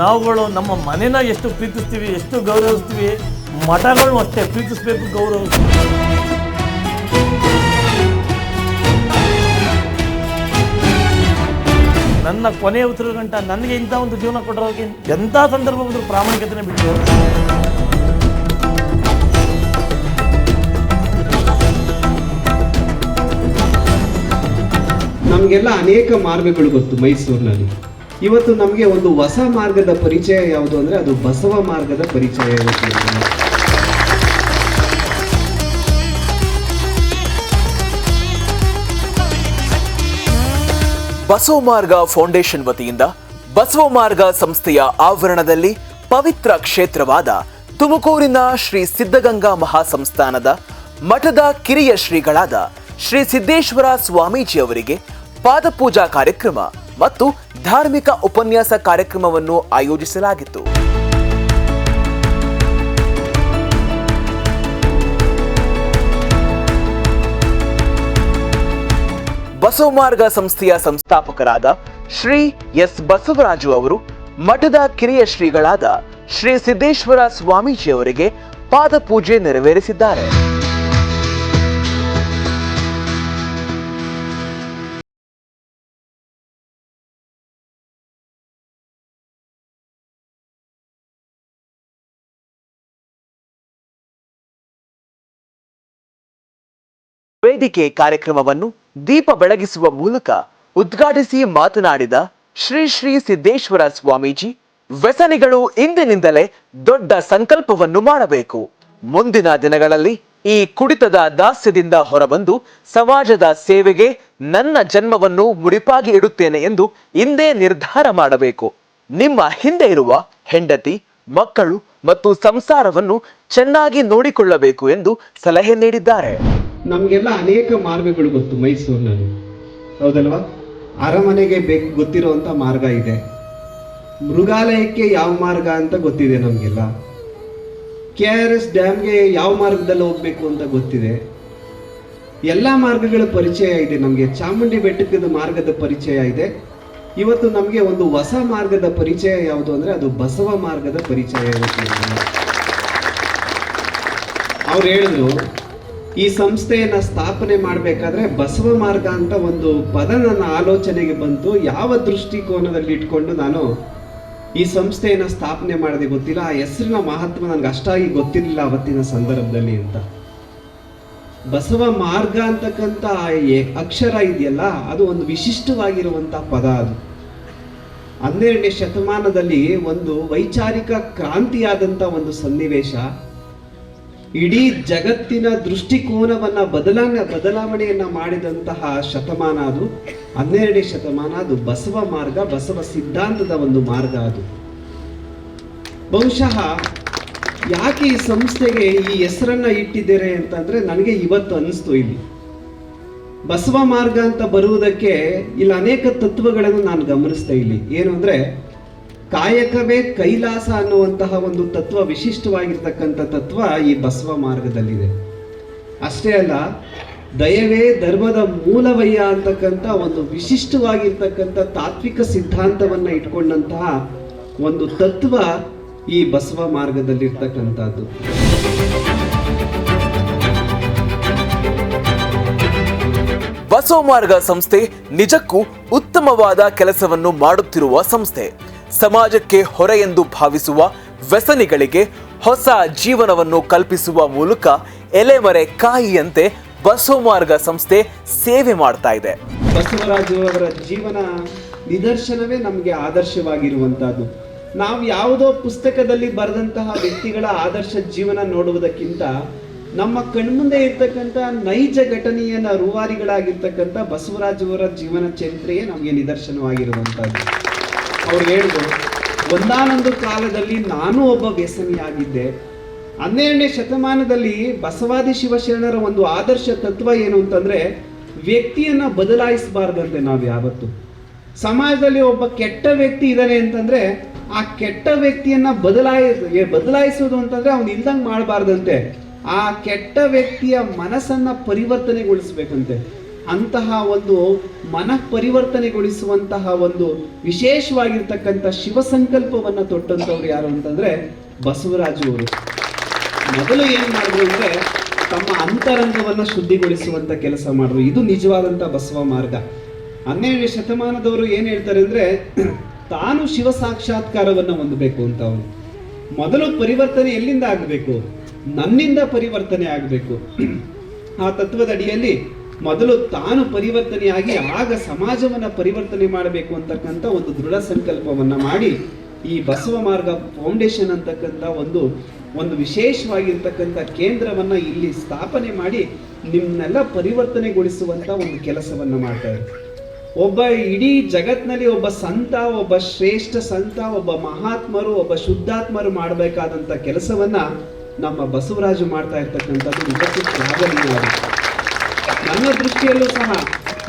ನಾವುಗಳು ನಮ್ಮ ಮನೆನ ಎಷ್ಟು ಪ್ರೀತಿಸ್ತೀವಿ, ಎಷ್ಟು ಗೌರವಿಸ್ತೀವಿ ಮಠಗಳನ್ನು ಅಷ್ಟೇ ಪ್ರೀತಿಸ್ಬೇಕು ಗೌರವಿಸ್ತೀವಿ ನನ್ನ ಕೊನೆಯ ಉತ್ತರ ಗಂಟ, ನನಗೆ ಇಂಥ ಒಂದು ಜೀವನ ಕೊಡೋದಕ್ಕೆ ಎಂಥ ಸಂದರ್ಭ ಬಂದರೂ ಪ್ರಾಮಾಣಿಕತೆನೇ ಬಿಟ್ಟು ನಮಗೆಲ್ಲ ಅನೇಕ ಮಾರ್ಗಗಳು ಗೊತ್ತು ಮೈಸೂರಿನಲ್ಲಿ. ಇವತ್ತು ನಮಗೆ ಒಂದು ಹೊಸ ಮಾರ್ಗದ ಪರಿಚಯ ಯಾವುದು ಅಂದರೆ ಅದು ಬಸವ ಮಾರ್ಗದ ಪರಿಚಯ ಬಸವ ಮಾರ್ಗ ಫೌಂಡೇಶನ್ ವತಿಯಿಂದ ಬಸವ ಮಾರ್ಗ ಸಂಸ್ಥೆಯ ಆವರಣದಲ್ಲಿ ಪವಿತ್ರ ಕ್ಷೇತ್ರವಾದ ತುಮಕೂರಿನ ಶ್ರೀ ಸಿದ್ಧಗಂಗಾ ಮಹಾಸಂಸ್ಥಾನದ ಮಠದ ಕಿರಿಯ ಶ್ರೀಗಳಾದ ಶ್ರೀ ಸಿದ್ದೇಶ್ವರ ಸ್ವಾಮೀಜಿ ಅವರಿಗೆ ಪಾದಪೂಜಾ ಕಾರ್ಯಕ್ರಮ ಮತ್ತು ಧಾರ್ಮಿಕ ಉಪನ್ಯಾಸ ಕಾರ್ಯಕ್ರಮವನ್ನು ಆಯೋಜಿಸಲಾಗಿತ್ತು. ಬಸವಮಾರ್ಗ ಸಂಸ್ಥೆಯ ಸಂಸ್ಥಾಪಕರಾದ ಶ್ರೀ ಎಸ್ ಬಸವರಾಜು ಅವರು, ಮಠದ ಕಿರಿಯ ಶ್ರೀಗಳಾದ ಶ್ರೀ ಸಿದ್ದೇಶ್ವರ ಸ್ವಾಮೀಜಿಯವರಿಗೆ ಪಾದಪೂಜೆ ನೆರವೇರಿಸಿದ್ದಾರೆ. ವೇದಿಕೆ ಕಾರ್ಯಕ್ರಮವನ್ನು ದೀಪ ಬೆಳಗಿಸುವ ಮೂಲಕ ಉದ್ಘಾಟಿಸಿ ಮಾತನಾಡಿದ ಶ್ರೀ ಶ್ರೀ ಸಿದ್ದೇಶ್ವರ ಸ್ವಾಮೀಜಿ, ವ್ಯಸನಿಗಳು ಇಂದಿನಿಂದಲೇ ದೊಡ್ಡ ಸಂಕಲ್ಪವನ್ನು ಮಾಡಬೇಕು. ಮುಂದಿನ ದಿನಗಳಲ್ಲಿ ಈ ಕುಡಿತದ ದಾಸ್ಯದಿಂದ ಹೊರಬಂದು ಸಮಾಜದ ಸೇವೆಗೆ ನನ್ನ ಜನ್ಮವನ್ನು ಮುಡಿಪಾಗಿ ಇಡುತ್ತೇನೆ ಎಂದು ಇಂದೇ ನಿರ್ಧಾರ ಮಾಡಬೇಕು. ನಿಮ್ಮ ಹಿಂದೆ ಇರುವ ಹೆಂಡತಿ, ಮಕ್ಕಳು ಮತ್ತು ಸಂಸಾರವನ್ನು ಚೆನ್ನಾಗಿ ನೋಡಿಕೊಳ್ಳಬೇಕು ಎಂದು ಸಲಹೆ ನೀಡಿದ್ದಾರೆ. ನಮಗೆಲ್ಲ ಅನೇಕ ಮಾರ್ಗಗಳು ಗೊತ್ತು ಮೈಸೂರಿನಲ್ಲಿ. ಹೌದಲ್ವಾ? ಅರಮನೆಗೆ ಬೇಕು ಗೊತ್ತಿರುವಂಥ ಮಾರ್ಗ ಇದೆ. ಮೃಗಾಲಯಕ್ಕೆ ಯಾವ ಮಾರ್ಗ ಅಂತ ಗೊತ್ತಿದೆ ನಮಗೆಲ್ಲ. ಕೆ ಆರ್ ಎಸ್ ಡ್ಯಾಮ್ಗೆ ಯಾವ ಮಾರ್ಗದಲ್ಲಿ ಹೋಗ್ಬೇಕು ಅಂತ ಗೊತ್ತಿದೆ. ಎಲ್ಲ ಮಾರ್ಗಗಳ ಪರಿಚಯ ಇದೆ ನಮಗೆ. ಚಾಮುಂಡಿ ಬೆಟ್ಟದ ಮಾರ್ಗದ ಪರಿಚಯ ಇದೆ. ಇವತ್ತು ನಮಗೆ ಒಂದು ಹೊಸ ಮಾರ್ಗದ ಪರಿಚಯ ಯಾವುದು ಅಂದರೆ ಅದು ಬಸವ ಮಾರ್ಗದ ಪರಿಚಯ. ಅವ್ರು ಹೇಳಿದ್ರು. ಈ ಸಂಸ್ಥೆಯನ್ನು ಸ್ಥಾಪನೆ ಮಾಡಬೇಕಾದ್ರೆ ಬಸವ ಮಾರ್ಗ ಅಂತ ಒಂದು ಪದ ನನ್ನ ಆಲೋಚನೆಗೆ ಬಂತು. ಯಾವ ದೃಷ್ಟಿಕೋನದಲ್ಲಿ ಇಟ್ಕೊಂಡು ನಾನು ಈ ಸಂಸ್ಥೆಯನ್ನು ಸ್ಥಾಪನೆ ಮಾಡಿದೆ ಗೊತ್ತಿಲ್ಲ. ಆ ಹೆಸರಿನ ಮಹತ್ವ ನನಗೆ ಅಷ್ಟಾಗಿ ಗೊತ್ತಿರಲಿಲ್ಲ ಅವತ್ತಿನ ಸಂದರ್ಭದಲ್ಲಿ ಅಂತ. ಬಸವ ಮಾರ್ಗ ಅಂತಕ್ಕಂಥ ಅಕ್ಷರ ಇದೆಯಲ್ಲ, ಅದು ಒಂದು ವಿಶಿಷ್ಟವಾಗಿರುವಂಥ ಪದ ಅದು. ಹನ್ನೆರಡನೇ ಶತಮಾನದಲ್ಲಿ ಒಂದು ವೈಚಾರಿಕ ಕ್ರಾಂತಿಯಾದಂಥ ಒಂದು ಸನ್ನಿವೇಶ. ಇಡೀ ಜಗತ್ತಿನ ದೃಷ್ಟಿಕೋನವನ್ನ ಬದಲಾವಣೆ ಬದಲಾವಣೆಯನ್ನ ಮಾಡಿದಂತಹ ಶತಮಾನ ಅದು. ಹನ್ನೆರಡನೇ ಶತಮಾನ ಅದು. ಬಸವ ಮಾರ್ಗ, ಬಸವ ಸಿದ್ಧಾಂತದ ಒಂದು ಮಾರ್ಗ ಅದು. ಬಹುಶಃ ಯಾಕೆ ಈ ಸಂಸ್ಥೆಗೆ ಈ ಹೆಸರನ್ನ ಇಟ್ಟಿದ್ದಾರೆ ಅಂತಂದ್ರೆ ನನಗೆ ಇವತ್ತು ಅನಿಸ್ತು ಇಲ್ಲಿ. ಬಸವ ಮಾರ್ಗ ಅಂತ ಬರುವುದಕ್ಕೆ ಇಲ್ಲಿ ಅನೇಕ ತತ್ವಗಳನ್ನು ನಾನು ಗಮನಿಸ್ತಾ ಇಲ್ಲಿ. ಏನು ಅಂದ್ರೆ ಕಾಯಕವೇ ಕೈಲಾಸ ಅನ್ನುವಂತಹ ಒಂದು ತತ್ವ ವಿಶಿಷ್ಟವಾಗಿರ್ತಕ್ಕಂಥ ತತ್ವ ಈ ಬಸವ ಮಾರ್ಗದಲ್ಲಿದೆ. ಅಷ್ಟೇ ಅಲ್ಲ, ದಯವೇ ಧರ್ಮದ ಮೂಲವಯ್ಯ ಅಂತಕ್ಕಂಥ ಒಂದು ವಿಶಿಷ್ಟವಾಗಿರ್ತಕ್ಕಂಥ ತಾತ್ವಿಕ ಸಿದ್ಧಾಂತವನ್ನ ಇಟ್ಕೊಂಡಂತಹ ಒಂದು ತತ್ವ ಈ ಬಸವ ಮಾರ್ಗದಲ್ಲಿರ್ತಕ್ಕಂಥದ್ದು. ಬಸವ ಮಾರ್ಗ ಸಂಸ್ಥೆ ನಿಜಕ್ಕೂ ಉತ್ತಮವಾದ ಕೆಲಸವನ್ನು ಮಾಡುತ್ತಿರುವ ಸಂಸ್ಥೆ. ಸಮಾಜಕ್ಕೆ ಹೊರೆ ಎಂದು ಭಾವಿಸುವ ವ್ಯಸನಿಗಳಿಗೆ ಹೊಸ ಜೀವನವನ್ನು ಕಲ್ಪಿಸುವ ಮೂಲಕ ಎಲೆಮರೆ ಕಾಯಿಯಂತೆ ಬಸವಮಾರ್ಗ ಸಂಸ್ಥೆ ಸೇವೆ ಮಾಡ್ತಾ ಇದೆ. ಬಸವರಾಜವರ ಜೀವನ ನಿದರ್ಶನವೇ ನಮಗೆ ಆದರ್ಶವಾಗಿರುವಂತಹದ್ದು ನಾವು ಯಾವುದೋ ಪುಸ್ತಕದಲ್ಲಿ ಬರೆದಂತಹ ವ್ಯಕ್ತಿಗಳ ಆದರ್ಶ ಜೀವನ ನೋಡುವುದಕ್ಕಿಂತ ನಮ್ಮ ಕಣ್ಮುಂದೆ ಇರ್ತಕ್ಕಂಥ ನೈಜ ಘಟನೆಯನ್ನ ರೂವಾರಿಗಳಾಗಿರ್ತಕ್ಕಂಥ ಬಸವರಾಜವರ ಜೀವನ ಚರಿತ್ರೆಯೇ ನಮಗೆ ನಿದರ್ಶನವಾಗಿರುವಂತಹದ್ದು ಅವ್ರು ಹೇಳಿದ್ರು, ಒಂದಾನೊಂದು ಕಾಲದಲ್ಲಿ ನಾನು ಒಬ್ಬ ವ್ಯಸನಿಯಾಗಿದ್ದೆ. ಹನ್ನೆರಡನೇ ಶತಮಾನದಲ್ಲಿ ಬಸವಾದಿ ಶಿವಶರಣರ ಒಂದು ಆದರ್ಶ ತತ್ವ ಏನು ಅಂತಂದ್ರೆ, ವ್ಯಕ್ತಿಯನ್ನ ಬದಲಾಯಿಸಬಾರ್ದಂತೆ ನಾವು ಯಾವತ್ತು. ಸಮಾಜದಲ್ಲಿ ಒಬ್ಬ ಕೆಟ್ಟ ವ್ಯಕ್ತಿ ಇದ್ದಾನೆ ಅಂತಂದ್ರೆ, ಆ ಕೆಟ್ಟ ವ್ಯಕ್ತಿಯನ್ನ ಬದಲಾಯ ಬದಲಾಯಿಸೋದು ಅಂತಂದ್ರೆ ಅವ್ನು ಇಲ್ದಂಗೆ ಮಾಡಬಾರ್ದಂತೆ. ಆ ಕೆಟ್ಟ ವ್ಯಕ್ತಿಯ ಮನಸ್ಸನ್ನ ಪರಿವರ್ತನೆಗೊಳಿಸ್ಬೇಕಂತೆ. ಅಂತಹ ಒಂದು ಮನಃ ಪರಿವರ್ತನೆಗೊಳಿಸುವಂತಹ ಒಂದು ವಿಶೇಷವಾಗಿರ್ತಕ್ಕಂಥ ಶಿವ ಸಂಕಲ್ಪವನ್ನ ತೊಟ್ಟಂಥವ್ರು ಯಾರು ಅಂತಂದ್ರೆ ಬಸವರಾಜು ಅವರು. ಮೊದಲು ಏನ್ ಮಾಡಿದ್ರು ಅಂದ್ರೆ ತಮ್ಮ ಅಂತರಂಗವನ್ನು ಶುದ್ಧಿಗೊಳಿಸುವಂತ ಕೆಲಸ ಮಾಡಿದ್ರು. ಇದು ನಿಜವಾದಂತ ಬಸವ ಮಾರ್ಗ. ಹನ್ನೆರಡನೇ ಶತಮಾನದವರು ಏನ್ ಹೇಳ್ತಾರೆ ಅಂದ್ರೆ ತಾನು ಶಿವ ಸಾಕ್ಷಾತ್ಕಾರವನ್ನ ಹೊಂದಬೇಕು ಅಂತ ಅವನು ಮೊದಲು ಪರಿವರ್ತನೆ ಎಲ್ಲಿಂದ ಆಗಬೇಕು? ನನ್ನಿಂದ ಪರಿವರ್ತನೆ ಆಗಬೇಕು. ಆ ತತ್ವದ ಅಡಿಯಲ್ಲಿ ಮೊದಲು ತಾನು ಪರಿವರ್ತನೆಯಾಗಿ ಆಗ ಸಮಾಜವನ್ನ ಪರಿವರ್ತನೆ ಮಾಡಬೇಕು ಅಂತಕ್ಕಂಥ ಒಂದು ದೃಢ ಸಂಕಲ್ಪವನ್ನ ಮಾಡಿ ಈ ಬಸವ ಮಾರ್ಗ ಫೌಂಡೇಶನ್ ಅಂತಕ್ಕಂಥ ಒಂದು ಒಂದು ವಿಶೇಷವಾಗಿರ್ತಕ್ಕಂಥ ಕೇಂದ್ರವನ್ನ ಇಲ್ಲಿ ಸ್ಥಾಪನೆ ಮಾಡಿ ನಿಮ್ಮನ್ನೆಲ್ಲ ಪರಿವರ್ತನೆಗೊಳಿಸುವಂತ ಒಂದು ಕೆಲಸವನ್ನ ಮಾಡ್ತಾರೆ ಒಬ್ಬ ಇಡೀ ಜಗತ್ನಲ್ಲಿ ಒಬ್ಬ ಸಂತ, ಒಬ್ಬ ಶ್ರೇಷ್ಠ ಸಂತ, ಒಬ್ಬ ಮಹಾತ್ಮರು, ಒಬ್ಬ ಶುದ್ಧಾತ್ಮರು ಮಾಡಬೇಕಾದಂತ ಕೆಲಸವನ್ನ ನಮ್ಮ ಬಸವರಾಜು ಮಾಡ್ತಾ ಇರ್ತಕ್ಕಂಥದ್ದು ನಿಜಕ್ಕೂ ಶ್ಲಾಘನೀಯ ನನ್ನ ದೃಷ್ಟಿಯಲ್ಲೂ ಸಹ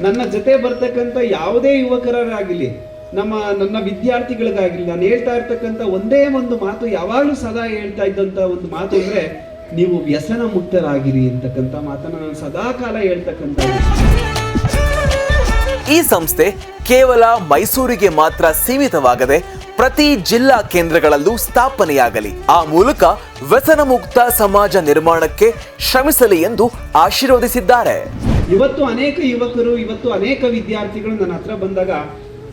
ನನ್ನ ಜೊತೆ ಬರ್ತಕ್ಕಂಥ ಯಾವುದೇ ಯುವಕರಾಗಲಿ ನಮ್ಮ, ನನ್ನ ವಿದ್ಯಾರ್ಥಿಗಳಿಗಾಗಲಿ ನಾನು ಹೇಳ್ತಾ ಇರ್ತಕ್ಕಂಥ ಒಂದೇ ಒಂದು ಮಾತು ಯಾವಾಗಲೂ ಸದಾ ಹೇಳ್ತಾ ಇದ್ದಂಥ ಒಂದು ಮಾತು ಅಂದರೆ, ನೀವು ವ್ಯಸನ ಮುಕ್ತರಾಗಿರಿ ಅಂತಕ್ಕಂಥ ಮಾತನ್ನು ನಾನು ಸದಾ ಕಾಲ ಹೇಳ್ತಕ್ಕಂಥ ಈ ಸಂಸ್ಥೆ ಕೇವಲ ಮೈಸೂರಿಗೆ ಮಾತ್ರ ಸೀಮಿತವಾಗದೆ ಪ್ರತಿ ಜಿಲ್ಲಾ ಕೇಂದ್ರಗಳಲ್ಲೂ ಸ್ಥಾಪನೆಯಾಗಲಿ. ಆ ಮೂಲಕ ವ್ಯಸನ ಮುಕ್ತ ಸಮಾಜ ನಿರ್ಮಾಣಕ್ಕೆ ಶ್ರಮಿಸಲಿ ಎಂದು ಆಶೀರ್ವದಿಸಿದ್ದಾರೆ. ಇವತ್ತು ಅನೇಕ ಯುವಕರು, ಇವತ್ತು ಅನೇಕ ವಿದ್ಯಾರ್ಥಿಗಳು ನನ್ನ ಹತ್ರ ಬಂದಾಗ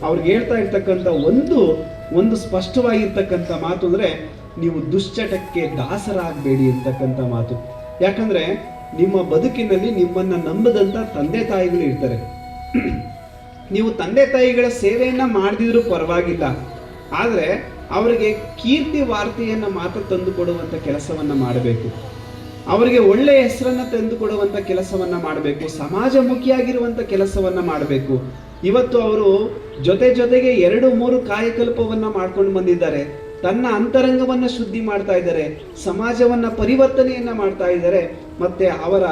ಅವ್ರಿಗೆ ಹೇಳ್ತಾ ಇರ್ತಕ್ಕಂಥ ಒಂದು ಒಂದು ಸ್ಪಷ್ಟವಾಗಿರ್ತಕ್ಕಂಥ ಮಾತು ಅಂದ್ರೆ ನೀವು ದುಶ್ಚಟಕ್ಕೆ ದಾಸರಾಗಬೇಡಿ ಅಂತಕ್ಕಂಥ ಮಾತು. ಯಾಕಂದ್ರೆ ನಿಮ್ಮ ಬದುಕಿನಲ್ಲಿ ನಿಮ್ಮನ್ನ ನಂಬದಂತ ತಂದೆ ತಾಯಿಗಳು ಇರ್ತಾರೆ. ನೀವು ತಂದೆ ತಾಯಿಗಳ ಸೇವೆಯನ್ನು ಮಾಡದಿದ್ರು ಪರವಾಗಿಲ್ಲ. ಆದರೆ ಅವರಿಗೆ ಕೀರ್ತಿ, ವಾರ್ತೆಯನ್ನು ಮಾತ್ರ ತಂದು ಕೊಡುವಂತ ಕೆಲಸವನ್ನ ಮಾಡಬೇಕು. ಅವರಿಗೆ ಒಳ್ಳೆಯ ಹೆಸರನ್ನ ತಂದು ಕೊಡುವಂತ ಕೆಲಸವನ್ನ ಮಾಡಬೇಕು, ಸಮಾಜಮುಖಿಯಾಗಿರುವಂತ ಕೆಲಸವನ್ನ ಮಾಡಬೇಕು. ಇವತ್ತು ಅವರು ಜೊತೆ ಜೊತೆಗೆ ಎರಡು, ಮೂರು ಕಾಯಕಲ್ಪವನ್ನ ಮಾಡ್ಕೊಂಡು ಬಂದಿದ್ದಾರೆ. ತನ್ನ ಅಂತರಂಗವನ್ನ ಶುದ್ಧಿ ಮಾಡ್ತಾ ಇದ್ದಾರೆ, ಸಮಾಜವನ್ನ ಪರಿವರ್ತನೆಯನ್ನ ಮಾಡ್ತಾ ಇದ್ದಾರೆ, ಮತ್ತೆ ಅವರ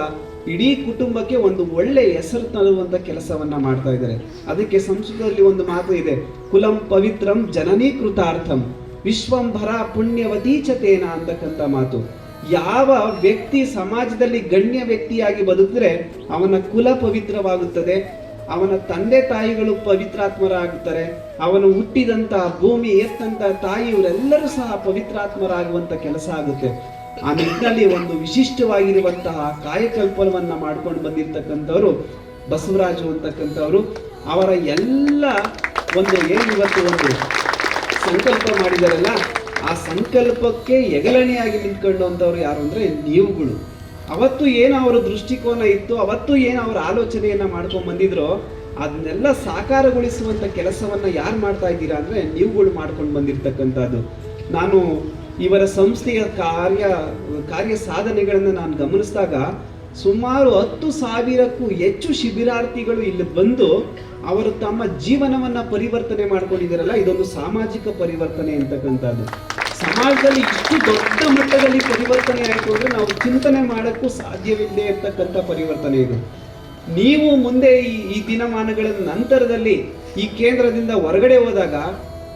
ಇಡೀ ಕುಟುಂಬಕ್ಕೆ ಒಂದು ಒಳ್ಳೆ ಹೆಸರು ತರುವಂತ ಕೆಲಸವನ್ನ ಮಾಡ್ತಾ ಇದ್ದಾರೆ. ಅದಕ್ಕೆ ಸಂಸ್ಕೃತದಲ್ಲಿ ಒಂದು ಮಾತು ಇದೆ, ಕುಲಂ ಪವಿತ್ರಂ ಜನನೀಕೃತಾರ್ಥಂ ವಿಶ್ವಂಭರ ಪುಣ್ಯವತೀಚತೇನ ಅಂತಕ್ಕಂಥ ಮಾತು. ಯಾವ ವ್ಯಕ್ತಿ ಸಮಾಜದಲ್ಲಿ ಗಣ್ಯ ವ್ಯಕ್ತಿಯಾಗಿ ಬದುಕಿದ್ರೆ ಅವನ ಕುಲ ಪವಿತ್ರವಾಗುತ್ತದೆ, ಅವನ ತಂದೆ ತಾಯಿಗಳು ಪವಿತ್ರಾತ್ಮರಾಗುತ್ತಾರೆ, ಅವನು ಹುಟ್ಟಿದಂತಹ ಭೂಮಿ ಎತ್ತಂತ ತಾಯಿ, ಇವರೆಲ್ಲರೂ ಸಹ ಪವಿತ್ರಾತ್ಮರಾಗುವಂತ ಕೆಲಸ ಆಗುತ್ತೆ. ಆ ನಿಟ್ಟಿನಲ್ಲಿ ಒಂದು ವಿಶಿಷ್ಟವಾಗಿರುವಂತಹ ಕಾಯಕಲ್ಪವನ್ನ ಮಾಡ್ಕೊಂಡು ಬಂದಿರ್ತಕ್ಕಂಥವ್ರು ಬಸವರಾಜು ಅಂತಕ್ಕಂಥವ್ರು. ಅವರ ಎಲ್ಲ ಒಂದು ಏನಿವತ್ತು ಒಂದು ಸಂಕಲ್ಪ ಮಾಡಿದಾರಲ್ಲ ಆ ಸಂಕಲ್ಪಕ್ಕೆ ಎಗಲಣೆಯಾಗಿ ನಿಂತ್ಕೊಂಡಂಥವ್ರು ಯಾರು ಅಂದರೆ ನೀವುಗಳು. ಅವತ್ತು ಏನು ಅವರ ದೃಷ್ಟಿಕೋನ ಇತ್ತು, ಅವತ್ತು ಏನು ಅವರ ಆಲೋಚನೆಯನ್ನು ಮಾಡ್ಕೊಂಡು ಬಂದಿದ್ರೋ, ಅದನ್ನೆಲ್ಲ ಸಾಕಾರಗೊಳಿಸುವಂಥ ಕೆಲಸವನ್ನು ಯಾರು ಮಾಡ್ತಾ ಇದ್ದೀರಾ ಅಂದರೆ ನೀವುಗಳು ಮಾಡ್ಕೊಂಡು ಬಂದಿರ್ತಕ್ಕಂಥದ್ದು. ನಾನು ಇವರ ಸಂಸ್ಥೆಯ ಕಾರ್ಯ ಕಾರ್ಯ ಸಾಧನೆಗಳನ್ನು ನಾನು ಗಮನಿಸಿದಾಗ ಸುಮಾರು ಹತ್ತು ಸಾವಿರಕ್ಕೂ ಹೆಚ್ಚು ಶಿಬಿರಾರ್ಥಿಗಳು ಇಲ್ಲಿ ಬಂದು ಅವರು ತಮ್ಮ ಜೀವನವನ್ನ ಪರಿವರ್ತನೆ ಮಾಡ್ಕೊಂಡಿದ್ದಾರಲ್ಲ ಇದೊಂದು ಸಾಮಾಜಿಕ ಪರಿವರ್ತನೆ ಅಂತಕ್ಕಂಥದ್ದು. ಸಮಾಜದಲ್ಲಿ ಇಷ್ಟು ದೊಡ್ಡ ಮಟ್ಟದಲ್ಲಿ ಪರಿವರ್ತನೆ ಆಯಿತು ಅಂದ್ರೆ ನಾವು ಚಿಂತನೆ ಮಾಡೋಕ್ಕೂ ಸಾಧ್ಯವಿಲ್ಲದೆ ಇರ್ತಕ್ಕಂಥ ಪರಿವರ್ತನೆ ಇದು. ನೀವು ಮುಂದೆ ಈ ಈ ದಿನಮಾನಗಳ ನಂತರದಲ್ಲಿ ಈ ಕೇಂದ್ರದಿಂದ ಹೊರಗಡೆ ಹೋದಾಗ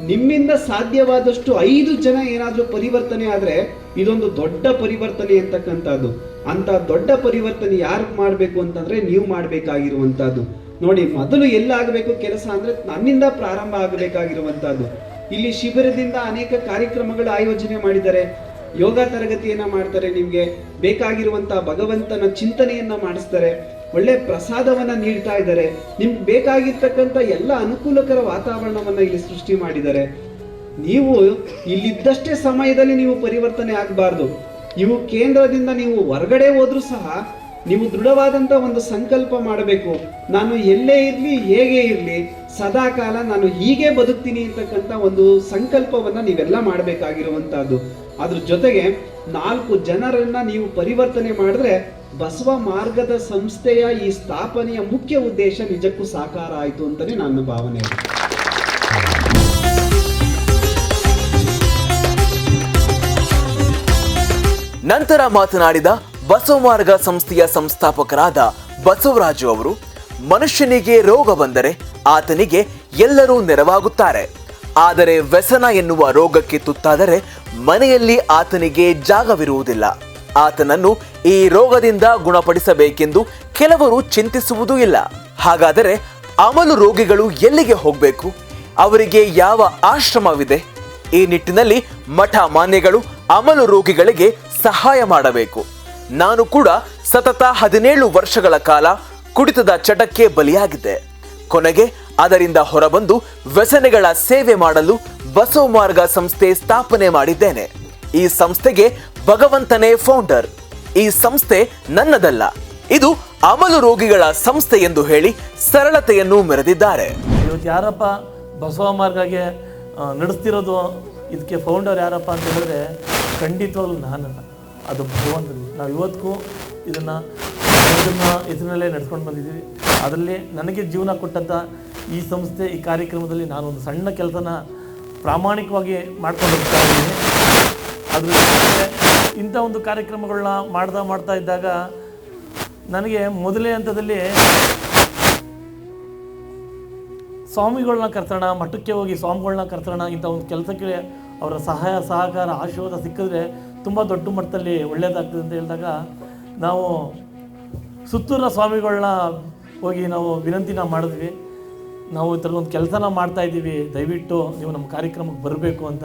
ನಿಮ್ಮಿಂದ ಸಾಧ್ಯವಾದಷ್ಟು ಐದು ಜನ ಏನಾದರೂ ಪರಿವರ್ತನೆ ಆದ್ರೆ ಇದೊಂದು ದೊಡ್ಡ ಪರಿವರ್ತನೆ ಅಂತಕ್ಕಂಥದ್ದು. ಅಂತ ದೊಡ್ಡ ಪರಿವರ್ತನೆ ಯಾರು ಮಾಡಬೇಕು ಅಂತಂದ್ರೆ ನೀವು ಮಾಡಬೇಕಾಗಿರುವಂತಹದ್ದು. ನೋಡಿ, ಮೊದಲು ಎಲ್ಲಾಗಬೇಕು ಕೆಲಸ ಅಂದ್ರೆ ನನ್ನಿಂದ ಪ್ರಾರಂಭ ಆಗಬೇಕಾಗಿರುವಂತಹದ್ದು. ಇಲ್ಲಿ ಶಿಬಿರದಿಂದ ಅನೇಕ ಕಾರ್ಯಕ್ರಮಗಳು ಆಯೋಜನೆ ಮಾಡಿದ್ದಾರೆ. ಯೋಗ ತರಗತಿಯನ್ನ ಮಾಡ್ತಾರೆ ನಿಮ್ಗೆ. ಬೇಕಾಗಿರುವಂತಹ ಭಗವಂತನ ಚಿಂತನೆಯನ್ನ ಮಾಡಿಸ್ತಾರೆ. ಒಳ್ಳೆ ಪ್ರಸಾದವನ್ನ ನೀಡ್ತಾ ಇದ್ದಾರೆ. ನಿಮ್ಗೆ ಬೇಕಾಗಿರ್ತಕ್ಕಂಥ ಎಲ್ಲ ಅನುಕೂಲಕರ ವಾತಾವರಣವನ್ನ ಇಲ್ಲಿ ಸೃಷ್ಟಿ ಮಾಡಿದ್ದಾರೆ. ನೀವು ಇಲ್ಲಿದ್ದಷ್ಟೇ ಸಮಯದಲ್ಲಿ ನೀವು ಪರಿವರ್ತನೆ ಆಗಬಾರ್ದು. ಇವು ಕೇಂದ್ರದಿಂದ ನೀವು ಹೊರಗಡೆ ಹೋದ್ರೂ ಸಹ ನೀವು ದೃಢವಾದಂತ ಒಂದು ಸಂಕಲ್ಪ ಮಾಡಬೇಕು. ನಾನು ಎಲ್ಲೇ ಇರಲಿ, ಹೇಗೆ ಇರಲಿ ಸದಾ ಕಾಲ ನಾನು ಹೀಗೆ ಬದುಕ್ತೀನಿ ಅಂತಕ್ಕಂಥ ಒಂದು ಸಂಕಲ್ಪವನ್ನ ನೀವೆಲ್ಲ ಮಾಡಬೇಕಾಗಿರುವಂಥದ್ದು ಅದ್ರ ಜೊತೆಗೆ ನಾಲ್ಕು ಜನರನ್ನ ನೀವು ಪರಿವರ್ತನೆ ಮಾಡಿದ್ರೆ ಬಸವ ಮಾರ್ಗದ ಸಂಸ್ಥೆಯ ಈ ಸ್ಥಾಪನೆಯ ಮುಖ್ಯ ಉದ್ದೇಶ ನಿಜಕ್ಕೂ ಸಾಕಾರ ಆಯಿತು ಅಂತಲೇ ನನ್ನ ಭಾವನೆ ನಂತರ ಮಾತನಾಡಿದ ಬಸವಮಾರ್ಗ ಸಂಸ್ಥೆಯ ಸಂಸ್ಥಾಪಕರಾದ ಬಸವರಾಜು ಅವರು, ಮನುಷ್ಯನಿಗೆ ರೋಗ ಬಂದರೆ ಆತನಿಗೆ ಎಲ್ಲರೂ ನೆರವಾಗುತ್ತಾರೆ. ಆದರೆ ವ್ಯಸನ ಎನ್ನುವ ರೋಗಕ್ಕೆ ತುತ್ತಾದರೆ ಮನೆಯಲ್ಲಿ ಆತನಿಗೆ ಜಾಗವಿರುವುದಿಲ್ಲ. ಆತನನ್ನು ಈ ರೋಗದಿಂದ ಗುಣಪಡಿಸಬೇಕೆಂದು ಕೆಲವರು ಚಿಂತಿಸುವುದೂ ಇಲ್ಲ. ಹಾಗಾದರೆ ಅಮಲು ರೋಗಿಗಳು ಎಲ್ಲಿಗೆ ಹೋಗಬೇಕು? ಅವರಿಗೆ ಯಾವ ಆಶ್ರಮವಿದೆ? ಈ ನಿಟ್ಟಿನಲ್ಲಿ ಮಠ ಮಾನ್ಯಗಳು ಅಮಲು ರೋಗಿಗಳಿಗೆ ಸಹಾಯ ಮಾಡಬೇಕು. ನಾನು ಕೂಡ ಸತತ ಹದಿನೇಳು ವರ್ಷಗಳ ಕಾಲ ಕುಡಿತದ ಚಟಕ್ಕೆ ಬಲಿಯಾಗಿದ್ದೆ. ಕೊನೆಗೆ ಅದರಿಂದ ಹೊರಬಂದು ವ್ಯಸನೆಗಳ ಸೇವೆ ಮಾಡಲು ಬಸವ ಮಾರ್ಗ ಸಂಸ್ಥೆ ಸ್ಥಾಪನೆ ಮಾಡಿದ್ದೇನೆ. ಈ ಸಂಸ್ಥೆಗೆ ಭಗವಂತನೇ ಫೌಂಡರ್ ಈ ಸಂಸ್ಥೆ ನನ್ನದಲ್ಲ. ಇದು ಅಮಲು ರೋಗಿಗಳ ಸಂಸ್ಥೆ ಎಂದು ಹೇಳಿ ಸರಳತೆಯನ್ನು ಮೆರೆದಿದ್ದಾರೆ. ಇವತ್ತು ಯಾರಪ್ಪ ಬಸವ ಮಾರ್ಗಗೆ ನಡೆಸ್ತಿರೋದು, ಇದಕ್ಕೆ ಫೌಂಡರ್ ಯಾರಪ್ಪ ಅಂತ ಹೇಳಿದ್ರೆ ಖಂಡಿತವಾಗ್ಲೂ ನಾನಲ್ಲ. ಅದು ಭಗವಂತನ. ನಾವು ಇವತ್ತಿಗೂ ಇದನ್ನು ಇದನ್ನು ಇದರಲ್ಲೇ ನಡ್ಸ್ಕೊಂಡು ಬಂದಿದ್ದೀವಿ. ಅದರಲ್ಲಿ ನನಗೆ ಜೀವನ ಕೊಟ್ಟಂಥ ಈ ಸಂಸ್ಥೆ, ಈ ಕಾರ್ಯಕ್ರಮದಲ್ಲಿ ನಾನು ಒಂದು ಸಣ್ಣ ಕೆಲಸನ ಪ್ರಾಮಾಣಿಕವಾಗಿ ಮಾಡ್ಕೊಂಡು ಹೋಗ್ತಾ ಇದ್ದೀನಿ. ಅದ್ರ ಇಂಥ ಒಂದು ಕಾರ್ಯಕ್ರಮಗಳನ್ನ ಮಾಡ್ತಾ ಮಾಡ್ತಾ ಇದ್ದಾಗ ನನಗೆ ಮೊದಲೇ ಹಂತದಲ್ಲಿ ಸ್ವಾಮಿಗಳನ್ನ ಕರ್ಸೋಣ, ಮಠಕ್ಕೆ ಹೋಗಿ ಸ್ವಾಮಿಗಳನ್ನ ಕರ್ಸೋಣ ಇಂಥ ಒಂದು ಕೆಲಸಕ್ಕೆ ಅವರ ಸಹಾಯ, ಸಹಕಾರ, ಆಶೀರ್ವಾದ ಸಿಕ್ಕಿದ್ರೆ ತುಂಬ ದೊಡ್ಡ ಮಟ್ಟದಲ್ಲಿ ಒಳ್ಳೆಯದಾಗ್ತದೆ ಅಂತ ಹೇಳಿದಾಗ ನಾವು ಸುತ್ತೂರ ಸ್ವಾಮಿಗಳನ್ನ ಹೋಗಿ ನಾವು ವಿನಂತಿನ ಮಾಡಿದ್ವಿ. ನಾವು ಈ ಥರ ಒಂದು ಕೆಲಸನ ಮಾಡ್ತಾ ಇದ್ದೀವಿ. ದಯವಿಟ್ಟು ನೀವು ನಮ್ಮ ಕಾರ್ಯಕ್ರಮಕ್ಕೆ ಬರಬೇಕು ಅಂತ.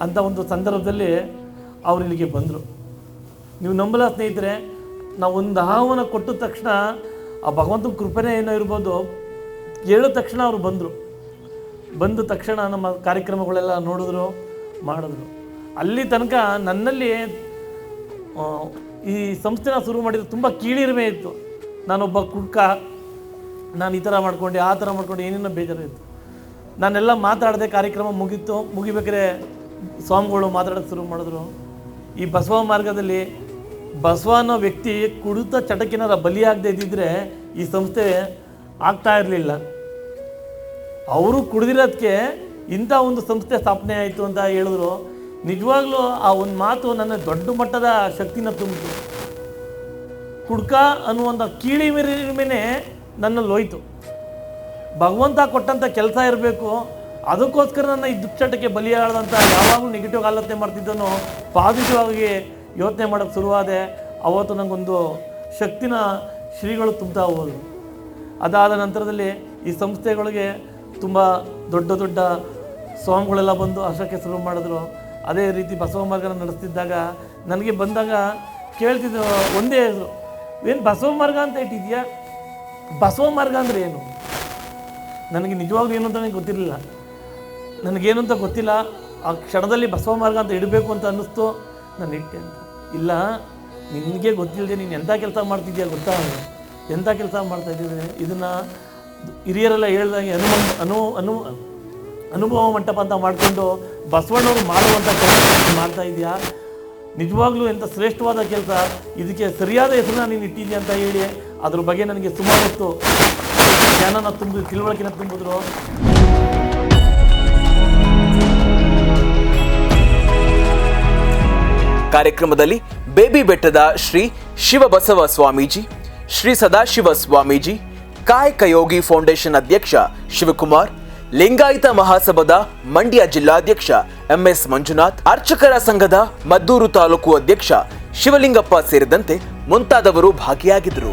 ಅಂತ ಒಂದು ಸಂದರ್ಭದಲ್ಲಿ ಅವರು ಇಲ್ಲಿಗೆ ಬಂದರು. ನೀವು ನಂಬಲ ಸ್ನೇಹಿತರೆ, ನಾವು ಒಂದು ಆಹ್ವಾನ ಕೊಟ್ಟ ತಕ್ಷಣ ಆ ಭಗವಂತನ ಕೃಪೆನೇ ಏನೋ ಇರ್ಬೋದು ಹೇಳಿದ ತಕ್ಷಣ ಅವರು ಬಂದರು. ಬಂದ ತಕ್ಷಣ ನಮ್ಮ ಕಾರ್ಯಕ್ರಮಗಳೆಲ್ಲ ನೋಡಿದ್ರು, ಮಾಡಿದ್ರು. ಅಲ್ಲಿ ತನಕ ನನ್ನಲ್ಲಿ ಈ ಸಂಸ್ಥೆನ ಶುರು ಮಾಡಿದ್ರೆ ತುಂಬ ಕೀಳಿರಿಮೆ ಇತ್ತು. ನಾನೊಬ್ಬ ಕುಡ್ಕ, ನಾನು ಈ ಥರ ಮಾಡ್ಕೊಂಡು, ಆ ಥರ ಮಾಡ್ಕೊಂಡು, ಏನೇನೋ ಬೇಜಾರಿತ್ತು ನಾನೆಲ್ಲ ಮಾತಾಡದೆ ಕಾರ್ಯಕ್ರಮ ಮುಗೀತು ಮುಗಿಬೇಕಾದ್ರೆ ಸ್ವಾಮಿಗಳು ಮಾತಾಡೋಕ್ಕೆ ಶುರು ಮಾಡಿದ್ರು. ಈ ಬಸವ ಮಾರ್ಗದಲ್ಲಿ ಬಸವ ಅನ್ನೋ ವ್ಯಕ್ತಿ ಕುಡಿತ ಚಟಕಿನಾರ ಬಲಿಯಾಗದೆ ಇದ್ದಿದ್ರೆ ಈ ಸಂಸ್ಥೆ ಆಗ್ತಾ ಇರಲಿಲ್ಲ. ಅವರು ಕುಡಿದಿರೋದಕ್ಕೆ ಇಂಥ ಒಂದು ಸಂಸ್ಥೆ ಸ್ಥಾಪನೆ ಆಯಿತು ಅಂತ ಹೇಳಿದ್ರು. ನಿಜವಾಗ್ಲೂ ಆ ಒಂದು ಮಾತು ನನ್ನ ದೊಡ್ಡ ಮಟ್ಟದ ಶಕ್ತಿನ ತುಂಬಿತು. ಕುಡ್ಕ ಅನ್ನುವಂಥ ಕೀಳಿಮೆರಿಮೆನೆ ನನ್ನಲ್ಲಿ ಹೋಯ್ತು ಭಗವಂತ ಕೊಟ್ಟಂಥ ಕೆಲಸ ಇರಬೇಕು, ಅದಕ್ಕೋಸ್ಕರ ನನ್ನ ಈ ದುಶ್ಚಟಕ್ಕೆ ಬಲಿಯಾಗದಂಥ ಯಾವಾಗಲೂ ನೆಗೆಟಿವ್ ಆಲೋಚನೆ ಮಾಡ್ತಿದ್ದನು ಪಾಸಿಟಿವ್ ಆಗಿ ಯೋಚನೆ ಮಾಡೋಕ್ಕೆ ಶುರುವಾದೆ, ಅವತ್ತು ನನಗೊಂದು ಶಕ್ತಿನ ಶ್ರೀಗಳು ತುಂಬ್ತಾ ಹೋದರು. ಅದಾದ ನಂತರದಲ್ಲಿ ಈ ಸಂಸ್ಥೆಗಳಿಗೆ ತುಂಬ ದೊಡ್ಡ ದೊಡ್ಡ ಸಾಂಗ್ಗಳೆಲ್ಲ ಬಂದು ಹರ್ಷಕ್ಕೆ ಶುರು ಮಾಡಿದ್ರು. ಅದೇ ರೀತಿ ಬಸವ ಮಾರ್ಗನ ನಡೆಸ್ತಿದ್ದಾಗ ನನಗೆ ಬಂದಾಗ ಕೇಳ್ತಿದ್ದು ಒಂದೇ ಏನು ಬಸವ ಮಾರ್ಗ ಅಂತ ಇಟ್ಟಿದ್ಯಾ ಬಸವ ಮಾರ್ಗ ಅಂದರೆ ಏನು? ನನಗೆ ನಿಜವಾಗ್ಲೂ ಏನು ಅಂತ ನನಗೆ ಗೊತ್ತಿರಲಿಲ್ಲ. ನನಗೇನು ಅಂತ ಗೊತ್ತಿಲ್ಲ, ಆ ಕ್ಷಣದಲ್ಲಿ ಬಸವ ಮಾರ್ಗ ಅಂತ ಇಡಬೇಕು ಅಂತ ಅನ್ನಿಸ್ತು, ನಾನು ಇಟ್ಟೆ ಅಂತ. ಇಲ್ಲ, ನಿನಗೆ ಗೊತ್ತಿಲ್ಲದೆ ನೀನು ಎಂಥ ಕೆಲಸ ಮಾಡ್ತಿದ್ಯಾ ಗೊತ್ತಾ? ಎಂಥ ಕೆಲಸ ಮಾಡ್ತಾ ಇದ್ದೀನಿ ಇದನ್ನು ಹಿರಿಯರೆಲ್ಲ ಹೇಳ್ದಂಗೆ ಅನುಮ ಅನು ಅನು ಅನುಭವ ಮಂಟಪ ಅಂತ ಮಾಡಿಕೊಂಡು ಬಸವಣ್ಣವರು ಮಾಡುವಂಥ ಕೆಲಸ ಮಾಡ್ತಾ ಇದೆಯಾ ನಿಜವಾಗ್ಲೂ ಎಂಥ ಶ್ರೇಷ್ಠವಾದ ಕೆಲಸ? ಇದಕ್ಕೆ ಸರಿಯಾದ ಹೆಸರನ್ನ ನೀನು ಇಟ್ಟಿದ್ದೆ ಅಂತ ಹೇಳಿ ಅದ್ರ ಬಗ್ಗೆ ನನಗೆ ಸುಮಾರಷ್ಟು ಜ್ಞಾನನ ತುಂಬ ತಿಳುವಳಿಕೆನ ತುಂಬಿದ್ರು. ಕಾರ್ಯಕ್ರಮದಲ್ಲಿ ಬೇಬಿ ಬೆಟ್ಟದ ಶ್ರೀ ಶಿವಬಸವ ಸ್ವಾಮೀಜಿ, ಶ್ರೀ ಸದಾಶಿವ ಸ್ವಾಮೀಜಿ ಕಾಯಕಯೋಗಿ ಫೌಂಡೇಶನ್ ಅಧ್ಯಕ್ಷ ಶಿವಕುಮಾರ್ ಲಿಂಗಾಯತ ಮಹಾಸಭಾದ ಮಂಡ್ಯ ಜಿಲ್ಲಾಧ್ಯಕ್ಷ ಎಂಎಸ್ ಮಂಜುನಾಥ್, ಅರ್ಚಕರ ಸಂಘದ ಮದ್ದೂರು ತಾಲೂಕು ಅಧ್ಯಕ್ಷ ಶಿವಲಿಂಗಪ್ಪ ಸೇರಿದಂತೆ ಮುಂತಾದವರು ಭಾಗಿಯಾಗಿದ್ದರು.